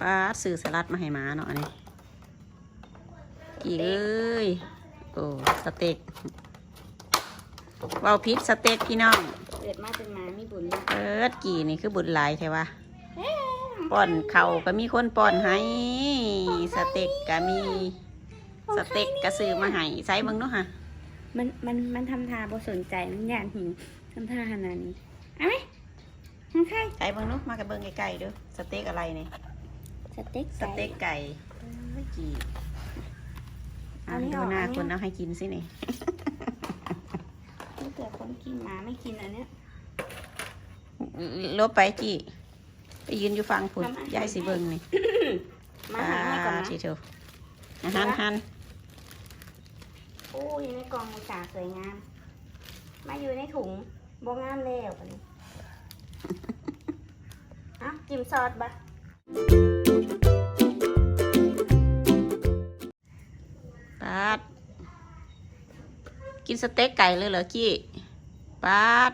ป้าดซื้อสลัดมาให้หมาเนาะอันนี้กี่เอ้ยโอ้สเต็กเว้าพิษสเต็กพี่น้องเกิดมาเป็นหมามีบุญเอิดกี่นี่คือบุญหลายใช่ปะป้อนเขาวก็มีคนป้อนให้สเต็กก็มีสเต็กก็ซื้อมาให้ใส่เบิ่งเนาะฮะมันมันมันทำท่าบ่สนใจมันอยากหิวทำท่าขนาดนี้เอาไหมมันใครใส่เบิ่งเนาะมากับเบิ่งใกล้ๆเด้อสเต็กอะไรนี่ สเต็กสเต็กไก่เอ้ยกี่อะอันนี้ดูออกหน้าอันนี้คนเอาให้กินสินี่ถ้าเกิดคนกินหมาไม่กินอันเนี้ยลบไปจีไปยืนอยู่ฟังคุณทำไมยายสิเบิ่งนี่มาหาให้ก่อนนะทีเถอะอะหันหันโอ้ยในกล่องอุตสาห์สวยงาม มาอยู่ในถุงบ่งามแล้วปะนี้อะจิ้มซอสบะ ปาดกินสเต็กไก่เลยเหรอกี้ปาด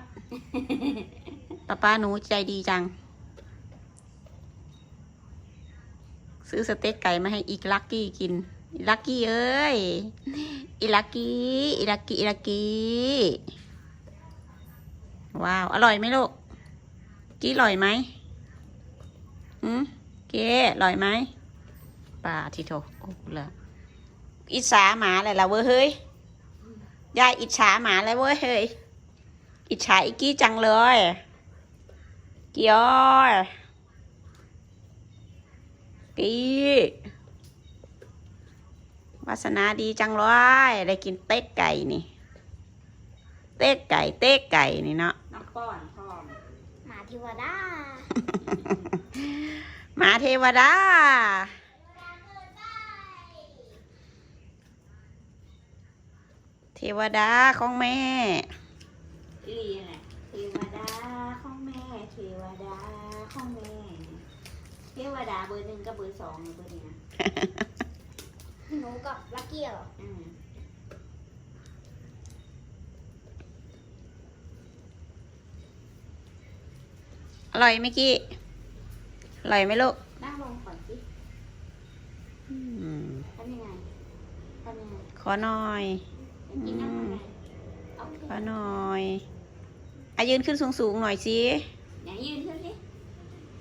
ป้าป้าหนูใจดีจัง ซื้อสเต็กไก่มาให้อีกลักกี้กินอีลักกี้เอ้ยอีลักกี้อีลักกี้อีลักกี้ว้าว อร่อยไหมลูกกี้อร่อยไหมอืม เก๋อร่อยไหมป่าทิโทโอ้เลยอิจฉาหมาเลยล่ะเว้ยเฮ้ยยายอิจฉาหมาเลยเว้ยเฮ้ยอิจฉาอีกกี้จังเลยกี้อ้อยกี้วาสนาดีจังเลยได้กินเต๊กไก่นี่ เต๊กไก่เต๊กไก่นี่เนาะน้ำป้อนพร้อมหมาเทวดา หมาเทวดา เทวดาของแม่อีหลีแหละเทวดาของแม่ เทวดาของแม่ เทวดาเบอร์หนึ่งกับเบอร์สองเบอร์นี้นะหนูกับลักกี้เหรออืมอร่อยไหมกี้ อร่อยไหมลูกนั่งลงก่อนสิอืมทำยังไงทำยังไงขอหน่อยจะกินนั่งยังไงเอาขอหน่อยอายืนขึ้นสูงๆหน่อยสิอย่ายืนขึ้นสิ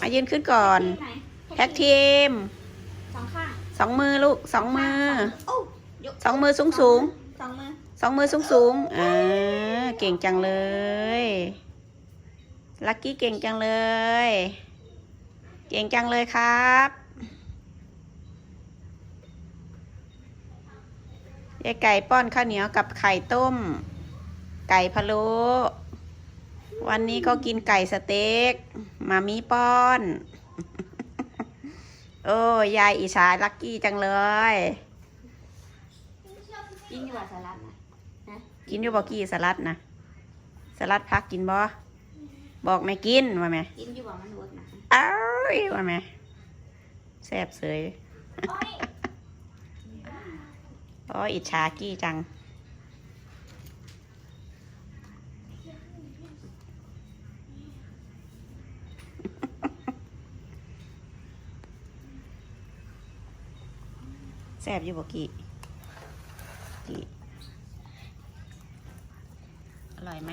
อายืนขึ้นก่อนไหนแท็กทีมสองข้างสองมือลูกสองมือโอ้ยกสองมือสูงสูงสองมือๆสองมือสูงสูงๆอ่าเก่งจังเลย ลักกี้เก่งจังเลย เก่งจังเลยครับ ยายไก่ป้อนข้าวเหนียวกับไข่ต้ม ไก่พะโล้วันนี้ก็กินไก่สเต็กมามีป้อน โอ้ยายอิจฉาลักกี้จังเลย กินอยู่ว่าสลัดนะกินอยู่บอกกี้สลัดนะสลัดพักกินบ่บอกไม่กินว่าไหมกินอยู่ว่ามันเวิร์กนะเอ้ ยว่าไหมแซ่บเสยโอ้ยอิจฉากี้จัง แซ่บอยู่บอกกี้กี้อร่อยไหม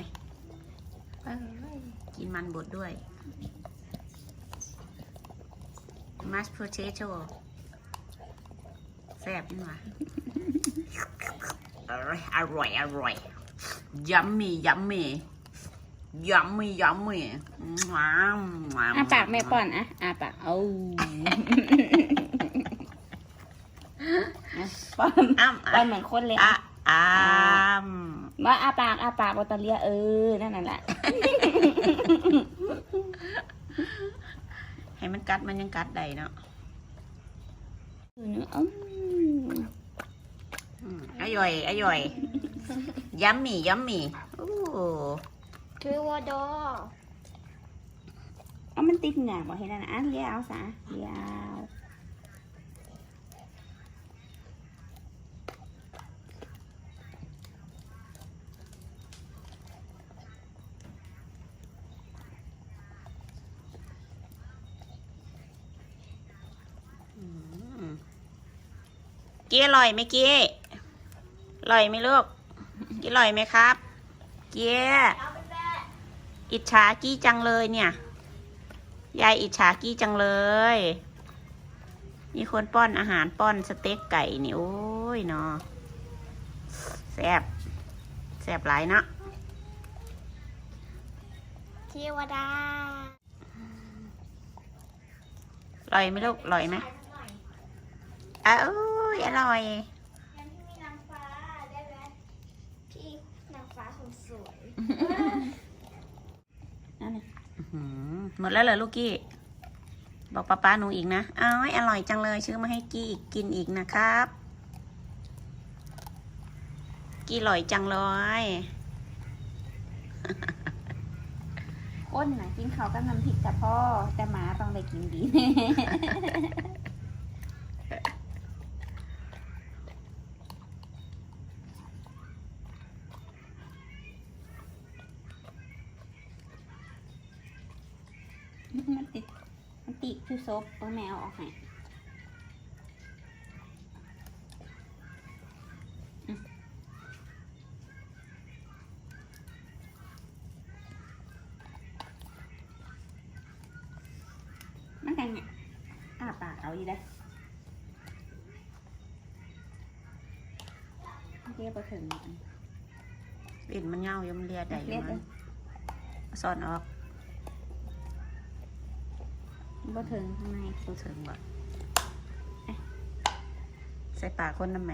เอ้ยกินมันบดด้วย มัสโพเทโต้แซ่บนี่หว่าอร่อย อร่อย อร่อยยัมมี่ยัมมี่ยัมมี่ยัมมี่ว้าวว้าวอะปากแม่ป้อนอะอะปากเอาป้อนอ้ำป้ออะนเหมือนคนเลยอะอะอ้ำว่าอาปากอาปากโอตาเลียเออ นั่นน่ะแหละให้ มันกัดมันยังกัดได้เนาะอืมอืมอืมอร่อยอร่อยยัมมี่ยัมมี่โอ้เทวดาเอามันติดหนักบ่เห็นแล้วนะอะเลียเอาซะเลียเกี้อร่อยไหมกี้อร่อยไหมลูกกี้อร่อยไหมครับเกี้เอาไปแม่อิจฉากี้จังเลยเนี่ยยายอิจฉากี้จังเลย มีคนป้อนอาหารป้อนสเต็กไก่นี่โอ้ยเนาะแซ่บแซ่บหลายเนาะเทวดาอร่อยไหมลูกอร่อยไหมขายสักหน่อ ยอ้าวอร่อยงั้นพี่มีนางฟ้าได้ไหมพี่นางฟ้าคนสวยนั่นน่ะอื้อหือหมดแล้วเหรอลูกกี้ บอกป้าป้าหนูอีกนะอ้าวอร่อยจังเลย ซื้อมาให้กี้อีกกินอีกนะครับ กี้อร่อยจังเลยก้นน่ะกินข้าวกับน้ำพริกกับพ่อ แต่หมาต้องได้กินดี ติดมันติดคือซบเออแมวออกให้อืมมันกันเนี่ยอ้าปากเอาอยู่ได้เรียกไปถึงมันปิ่นมันเงาอยู่มันเลียได้อยู่เรียกเลมัยนซ่อนออก บ่ถึงข้างในรู้ถึงว่าใส่ปากคนน้ำไหม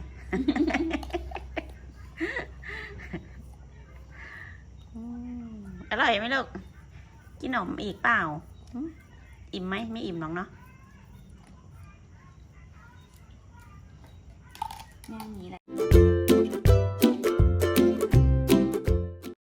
อืมอร่อยไหมลูก กินขนมอีกเปล่าหึอิ่มไหม ไม่อิ่มหรอกเนาะแม่นี้แหละ